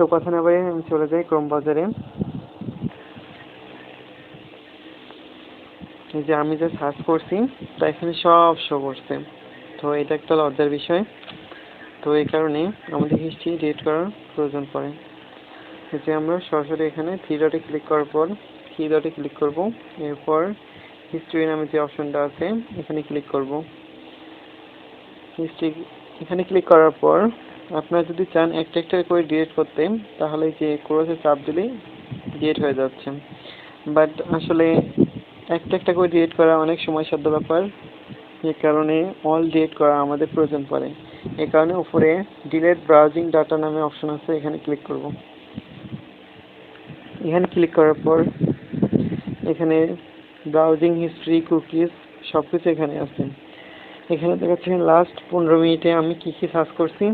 তো কথা না বলে আমি চলে যাই ক্রোম বাজারে। এই যে আমি যে সার্চ করছি, তা এখানে সব শো করছে। তো এটা একটা লজ্জার বিষয়। তো এই কারণে আমাদের হিস্ট্রি ডিলিট করার প্রয়োজন পড়ে। যে আমরা সরাসরি এখানে থ্রি ডটে ক্লিক করার পর থ্রি ডটে ক্লিক করব। এরপর হিস্ট্রি নামে যে অপশনটা আছে, এখানে ক্লিক করব। হিস্ট্রি এখানে ক্লিক করার পর আপনারা যদি চান একটা একটা করে ডিলিট করতে, তাহলে যে ক্রোসে চাপ দিলেই ডিলিট হয়ে যাচ্ছে। বাট আসলে একটা একটা করে ডিলিট করা অনেক সময়সাধ্য ব্যাপার। যে কারণে অল ডিলিট করা আমাদের প্রয়োজন পড়ে। এ কারণে উপরে ডিলেট ব্রাউজিং ডাটা নামে অপশন আছে, এখানে ক্লিক করব। এখানে ক্লিক করার পর এখানে ব্রাউজিং হিস্ট্রি কুকিজ সব কিছু এখানে আছে। এখানে দেখাচ্ছে লাস্ট পনেরো মিনিটে আমি কী কী সার্চ করছি?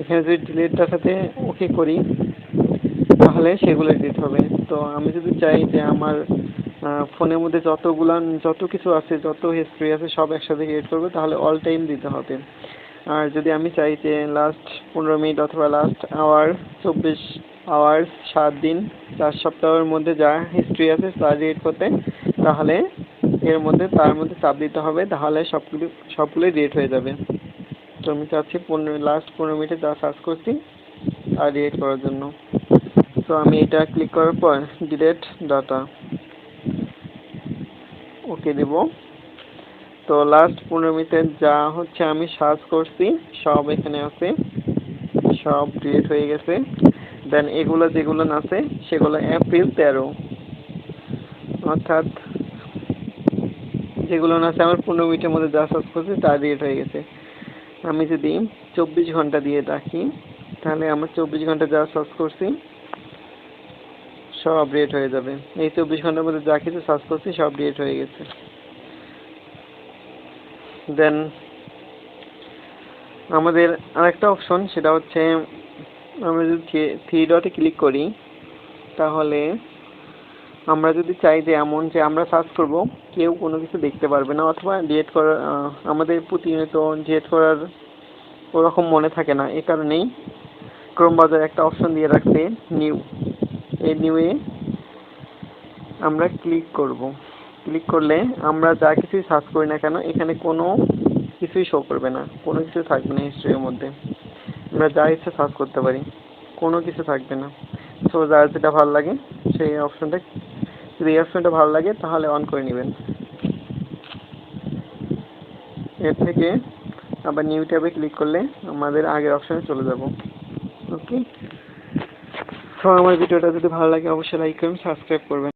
এখানে যদি ডিলিট ডাটাতে ওকে করি, তাহলে সেগুলো ডিলিট হবে। তো আমি যদি চাই যে আমার ফোনের মধ্যে যতগুলান যত কিছু আছে, যত হিস্ট্রি আছে, সব একসাথে ক্রিয়েট করব, তাহলে অল টাইম দিতে হবে। আর যদি আমি চাই যে লাস্ট পনেরো মিনিট অথবা লাস্ট আওয়ার চব্বিশ আওয়ার্স সাত দিন, চার সপ্তাহের মধ্যে যা হিস্ট্রি আছে, তা ডিলিট করতে, তাহলে এর মধ্যে, তার মধ্যে চাপ দিতে হবে, তাহলে সবগুলো, সবগুলোই ডিলিট হয়ে যাবে। তো আমি চাচ্ছি পনেরো লাস্ট পনেরো মিনিটে যা সার্চ করছি তা ডিলিট করার জন্য। তো আমি এটা ক্লিক করার পর ডিলেট ডাটা ওকে দেব। তো লাস্ট পনেরো মিনিটে যা হচ্ছে আমি সার্চ করছি, সব এখানে আছে। সব ডিলিট হয়ে গেছে। দেন এগুলো যেগুলো আছে, সেগুলো এপ্রিল তেরো। অর্থাৎ যেগুলো আছে, আমার পনেরো মিনিটের মধ্যে যা সার্চ করছি, তা ডিলিট হয়ে গেছে। আমি যদি চব্বিশ ঘণ্টা দিয়ে রাখি, তাহলে আমার চব্বিশ ঘণ্টা যা সার্চ করছি, সব আপডেট হয়ে যাবে। এই চব্বিশ ঘণ্টার মধ্যে যা কিছু সার্চ করছি, সব ডিলিট হয়ে গেছে। দেন আমাদের আরেকটা অপশন সেটা হচ্ছে আমরা যদি থ্রি ডটে ক্লিক করি, তাহলে আমরা যদি চাই যে এমন যে আমরা সার্চ করব, কেউ কোনো কিছু দেখতে পারবে না অথবা ডিলিট করার আমাদের প্রতিনিয়ত ডিলিট করার ওরকম মনে থাকে না। এ কারণেই ক্রোম বাজার একটা অপশন দিয়ে রাখছে নিউ এই নিউয়ে আমরা ক্লিক করব। ক্লিক করলে আমরা যা কিছুই সার্চ করি না কেন, এখানে কোনো কিছুই শো করবে না। কোনো কিছু থাকবে না হিস্ট্রির মধ্যে। আমরা যা ইচ্ছে সার্চ করতে পারি, কোনো কিছু থাকবে না। সো যার যেটা ভালো লাগে, সেই অপশনটা যদি অপশনটা ভালো লাগে, তাহলে অন করে নেবেন। এর থেকে আবার নিউ ট্যাবে ক্লিক করলে আমাদের আগের অপশানে চলে যাব। ওকে তো আমার ভিডিওটা যদি ভালো লাগে, অবশ্যই লাইক করবেন সাবস্ক্রাইব করবেন।